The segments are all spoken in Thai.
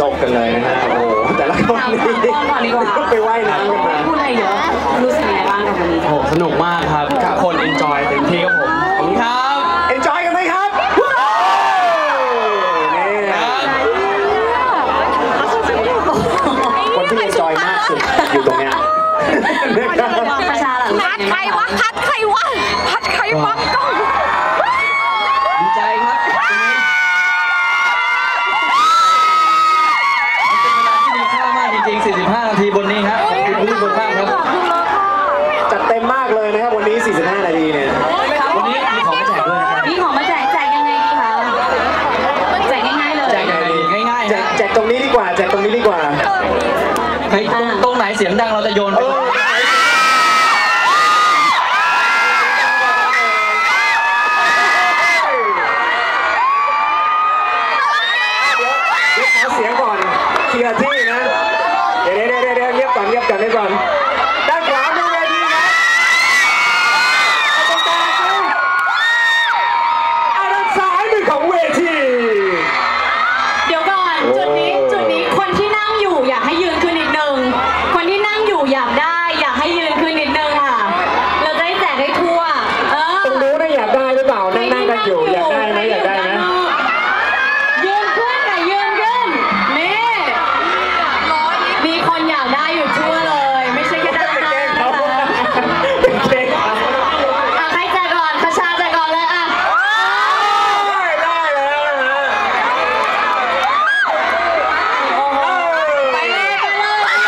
ซกกันเลยนะฮะโอ้โหแต่ละคนถามนี่ถามก่อนดีกว่าไปว่ายน้ำกันมาพูดอะไรเยอะรู้สึกยังไงบ้างกับวันนี้โอ้โหสนุกมากครับทุกคนเอนจอยเต็มที่ครับผมขอบคุณครับเอ็นจอยกันไหมครับนี่คนที่เอ็นจอยมากสุดอยู่ตรงเนี้ยนะครับน้องประชาหลังพัดใครวะพัดใครวะพัดใครวะกล้อง ดีใจครับเป็นเวลาที่มีค่ามากจริงๆ 45 นาทีบนนี้ครับข อบคุณทุกคนมากครับจัดเต็มมากเลยนะครับวันนี้ 45 นาทีเนี่ยวันนี้มีของมาแจกด้วยนะครับมีของมาแจกแจกยังไงดีคะแจกง่ายๆเลยแจกยังไงดีง่ายๆแจนะกแจกตรงนี้ดีกว่าแจกตรงนี้ดีกว่า ใครตรงตรงไหนเสียงดังเราจะโยนไป เออเดี๋ยวขอเสียงก่อนทีละที่นะ เดี๋ยวเดี๋ยวเดี๋ยวเดี๋ยวเงียบ กันไว้ก่อนขวามือเวทีนะเอาตรงกลางสิเอาด้านซ้ายมือของเวที เดี๋ยวก่อน จุดนี้จุดนี้คนที่นั่งอยู่อยากให้ยืนขึ้นนิดนึง คนที่นั่งอยู่อยากได้ อยากให้ยืนขึ้นนิดนึงค่ะ เราจะได้แจกให้ทั่ว เออ ตรงนู้นน่ะอยากได้หรือเปล่า นั่งนั่งกันอยู่ อยากได้ไหมอยากได้ไหม ยืนขึ้นค่ะยืนขึ้น นี่ มีคนอยากได้อยู่ทั่วเลย ไม่ใช่แค่ด้านหน้า เก่ง นะ เขา คะ เก่งเขา อะใครแจกก่อนคาชาแจกก่อนเลยอะ ได้แล้วนะฮะ โอ้โหไปเลยไปเลย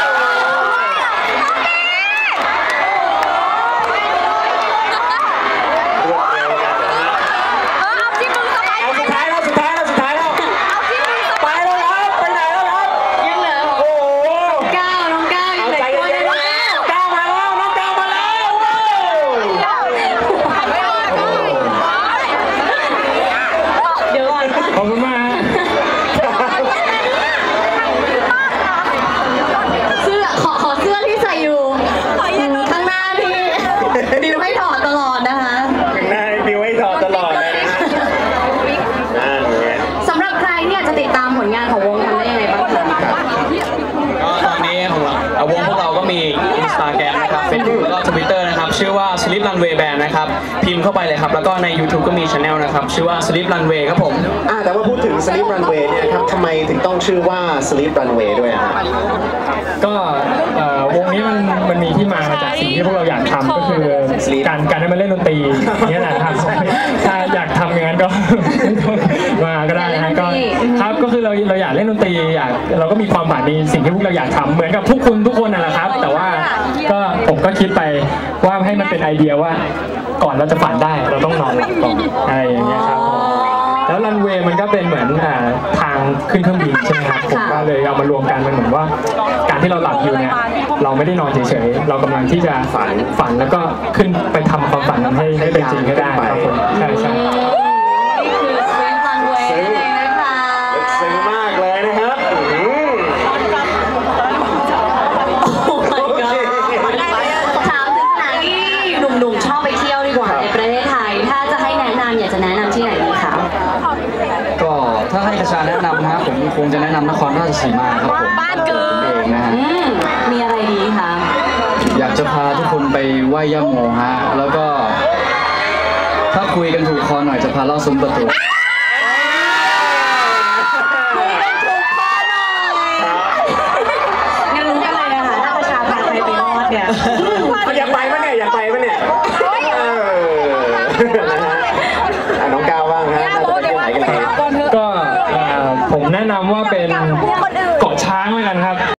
รวดเร็วกันนะฮะ เออเอาที่มึงสบาย เอาสุดท้ายแล้วสุดท้ายแล้วสุดท้ายแล้ว เอาที่มึงส ไป บาย แล้วครับ ไปไหนแล้วครับ ยังเหลือ โอ้โห ก้าวน้องก้าวยัง เอา เหลือ ใจ อีกคน เย็ นึ น ง ๆก้าวมาแล้วน้องก้าวมาแล้ว เดี๋ยวก่อน ขอบคุณมาก เสื้อขอขอเสื้อที่ใส่อยู่ข้างหน้าที่ดิวให้ถอดตลอดนะคะ ข้างหน้ามีไว้ถอดตลอดเลยนะฮะนั่นไง สำหรับใครที่อยากจะติดตามผลงานของวงทำได้ยังไงบ้างคะ ก็ตอนนี้ ของเราเอ่อวงพวกเราก็มี Instagram นะครับ Facebook แล้วก็ Twitter นะครับ ชื่อว่า Slip Runway Band นะครับ พิมพ์เข้าไปเลยครับ แล้วก็ใน YouTube ก็มี Channel นะครับ ชื่อว่า Slip Runway ครับผม อ่าแต่ว่าพูดถึง Sleep Runway เนี่ยครับทำไมถึงต้องชื่อว่า Sleep Runway ด้วยอะครับก็เอ่อวงนี้มันมันมีที่มามาจากสิ่งที่พวกเราอยากทำก็คือการการได้มาเล่นดนตรีอย่างเนี่ยแหละครับถ้าอยากทำอย่างนั้นก็มาก็ได้นะฮะก็ ครับก็คือเราเราอยากเล่นดนตรีอยากเราก็มีความฝันในสิ่งที่พวกเราอยากทำเหมือนกับทุกคนทุกคนนั่นแหละครับ แต่ว่าก็ผมก็คิดไปว่าให้มันเป็นไอเดียว่า ก่อนเราจะฝันได้เราต้องนอนหลับก่อนอะไรอย่างเงี้ยครับแล้วรันเวย์มันก็เป็นเหมือนอ่าทางขึ้นเครื่องบินใช่ไหมครับผมก็เลยเอามารวมกันมันเหมือนว่า การที่เราหลับอยู่เนี่ยเราไม่ได้นอนเฉยๆเรากำลังที่จะฝันฝันแล้วก็ขึ้นไปทำความฝันนั้นให้ให้เป็นจริงให้ได้ครับผมใช่ใช่ นี่คือ Sweet Runway นั่นเองนะคะ ลึกซึ้งมากเลยนะครับอืม โอ้ my god ถามถึงสถานที่หนุ่มๆชอบไปเที่ยวดีกว่าในประเทศไทย ถ้าจะให้แนะนำอยากจะแนะนำที่ไหนดีคะ ก็ถ้าให้กระชาแนะนำนะครับผมคงจะแนะนำนครราชสีมาครับผมบ้านเกิผมเอดงนะฮะอืมมีอะไรดีคะอยากจะพาทุกคนไปไหว้ย่าโมฮะแล้วก็ ถ้าคุยกันถูกคอหน่อยจะพาเล่าซุ้มประตู งั้นรู้กันเลยนะคะ ถ้าประชาพาใครไปรอดเนี่ย อยากไปปะเนี่ยอยากไปปะเนี่ยเออนะฮะอะน้องก้าวบ้างฮะน่าจะไปที่ไห นกันดีก็เอ่อผมแนะนำว่าเป็นเกาะช้างแล้วกัน